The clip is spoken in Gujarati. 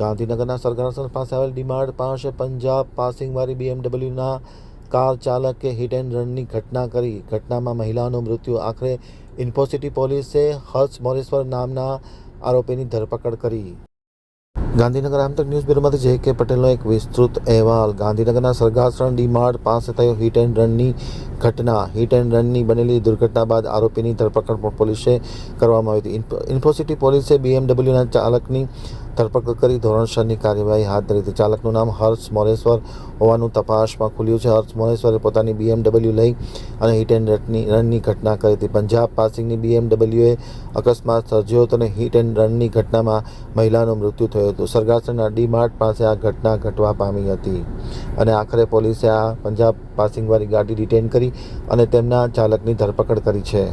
ગાંધીનગરના સરગાસન પાસે આવેલ ડીમાર્ટ પાસે પંજાબ પાસિંગવાળી બીએમડબલ્યુના કાર ચાલકે હિટ એન્ડ રનની ઘટના કરી. ઘટનામાં મહિલાનું મૃત્યુ. આખરે ઇન્ફોસિટી પોલીસે હર્ષ મોરેશ્વર નામના આરોપીની ધરપકડ કરી. ગાંધીનગર આમતક ન્યૂઝ બ્યુરોમાંથી જે કે પટેલનો એક વિસ્તૃત અહેવાલ. ગાંધીનગરના સરગાસણ ડીમાર્ટ પાસે થયો હિટ એન્ડ રનની ઘટના. હિટ એન્ડ રનની બનેલી દુર્ઘટના બાદ આરોપીની ધરપકડ પોલીસે કરવામાં આવી હતી. ઇન્ફોસિટી પોલીસે બીએમડબલ્યુના ચાલકની ધરપકડ કરી ધોરણસરની કાર્યવાહી હાથ ધરી હતી. ચાલકનું નામ હર્ષ મોરેશ્વર હોવાનું તપાસમાં ખુલ્યું છે. હર્ષ મોરેશ્વરે પોતાની બીએમડબલ્યુ લઈ અને હિટ એન્ડ રનની રનની ઘટના કરી હતી. પંજાબ પાસિંગની બીએમડબલ્યુએ અકસ્માત સર્જ્યો હતો અને હિટ એન્ડ રનની ઘટનામાં મહિલાનું મૃત્યુ થયું હતું. સરગાસણના ડી માર્ટ પાસે આ ઘટના ઘટવા પામી હતી અને આખરે પોલીસે આ પંજાબ પાસિંગવાળી ગાડી ડિટેન કરી અને તેમના ચાલકની ધરપકડ કરી છે.